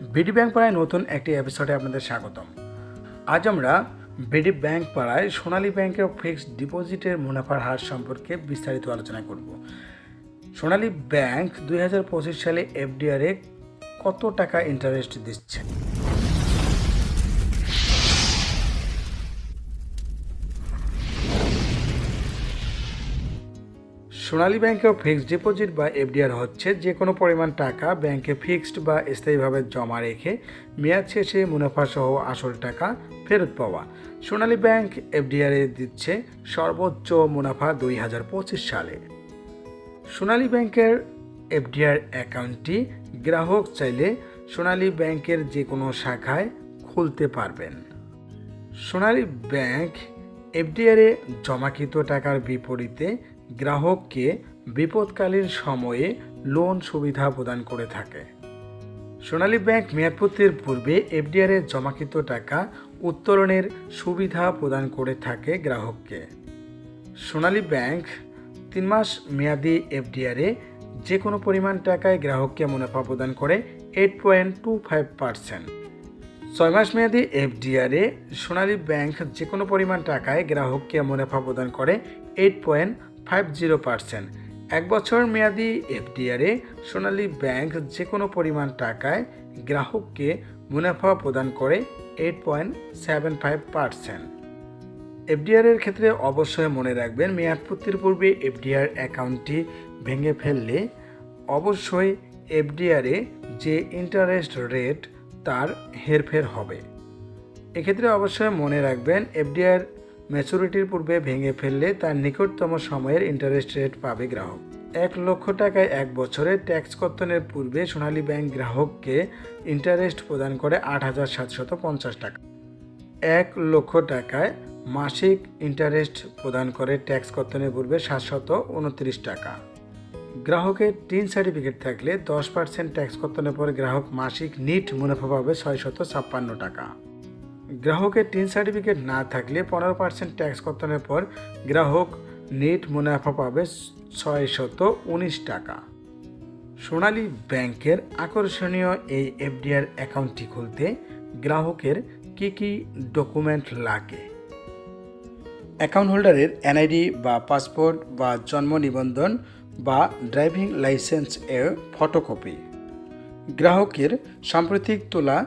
BD bank পাড়ায় নতুন একটি এপিসোডে আপনাদের স্বাগতম। আজ আমরা বিডি ব্যাংক পাড়ায় সোনালী ব্যাংকের ফিক্সড ডিপোজিটের মুনাফার হার সম্পর্কে বিস্তারিত আলোচনা করব। সোনালী ব্যাংক দুই হাজার পঁচিশ সালে এফডিআরে কত টাকা ইন্টারেস্ট দিচ্ছে? সোনালী ব্যাংকের ফিক্সড ডিপোজিট বা এফডিআর হচ্ছে যে কোনো পরিমাণ টাকা ব্যাংকে ফিক্সড বা স্থায়ীভাবে জমা রেখে মেয়াদ শেষে মুনাফা সহ আসল টাকা ফেরত পাওয়া। সোনালী ব্যাংক এফডিআরে দিচ্ছে সর্বোচ্চ মুনাফা দুই হাজার পঁচিশ সালে। সোনালী ব্যাংকের এফডিআর অ্যাকাউন্টটি গ্রাহক চাইলে সোনালী ব্যাংকের যে কোনো শাখায় খুলতে পারবেন। সোনালী ব্যাংক এফডিআরে জমাকৃত টাকার বিপরীতে গ্রাহককে বিপদকালীন সময়ে লোন সুবিধা প্রদান করে থাকে। সোনালী ব্যাংক মেয়াদপত্রের পূর্বে এফডিআরে জমাকৃত টাকা উত্তোলনের সুবিধা প্রদান করে থাকে গ্রাহককে। সোনালী ব্যাংক তিন মাস মেয়াদি এফডিআরে যে কোনো পরিমাণ টাকায় গ্রাহককে মুনাফা প্রদান করে eight point two five percent ছয় মাস মেয়াদি এফডিআরে সোনালী ব্যাংক যে কোনো পরিমাণ টাকায় গ্রাহককে মুনাফা প্রদান করে eight point five zero percent এক বছর মেয়াদি এফডিআরে সোনালী ব্যাংক যে কোনো পরিমাণ টাকায় গ্রাহককে মুনাফা প্রদান করে eight point seven five percent FDR এর ক্ষেত্রে অবশ্যই মনে রাখবেন মেয়াদপূর্তির পূর্বে এফডিআর অ্যাকাউন্টটি ভেঙে ফেললে অবশ্যই এফডিআরে যে ইন্টারেস্ট রেট তার হেরফের হবে। এক্ষেত্রে অবশ্যই মনে রাখবেন এফডিআর ম্যাচুরিটির পূর্বে ভেঙে ফেললে তার নিকটতম সময়ের ইন্টারেস্ট রেট পাবে গ্রাহক। এক লক্ষ টাকায় এক বছরে ট্যাক্স কর্তনের পূর্বে সোনালী ব্যাংক গ্রাহককে ইন্টারেস্ট প্রদান করে আট হাজার সাতশত পঞ্চাশ টাকা। এক লক্ষ টাকায় মাসিক ইন্টারেস্ট প্রদান করে ট্যাক্স কর্তনের পূর্বে সাতশত উনত্রিশ টাকা। গ্রাহকের টিন সার্টিফিকেট থাকলে দশ পার্সেন্ট ট্যাক্স কর্তনের পর গ্রাহক মাসিক নিট মুনাফা পাবে ছয়শত ছাপ্পান্ন টাকা। গ্রাহকের টিন সার্টিফিকেট না থাকলে পনেরো পার্সেন্ট ট্যাক্স কর্তনের পর গ্রাহক নেট মুনাফা পাবে ছয় শত উনিশ টাকা। সোনালী ব্যাংকের আকর্ষণীয় এই এফডিআর অ্যাকাউন্টটি খুলতে গ্রাহকের কি কি ডকুমেন্ট লাগে? অ্যাকাউন্ট হোল্ডারের এনআইডি বা পাসপোর্ট বা জন্ম নিবন্ধন বা ড্রাইভিং লাইসেন্স এর ফটোকপি। গ্রাহকের সাম্প্রতিক তোলা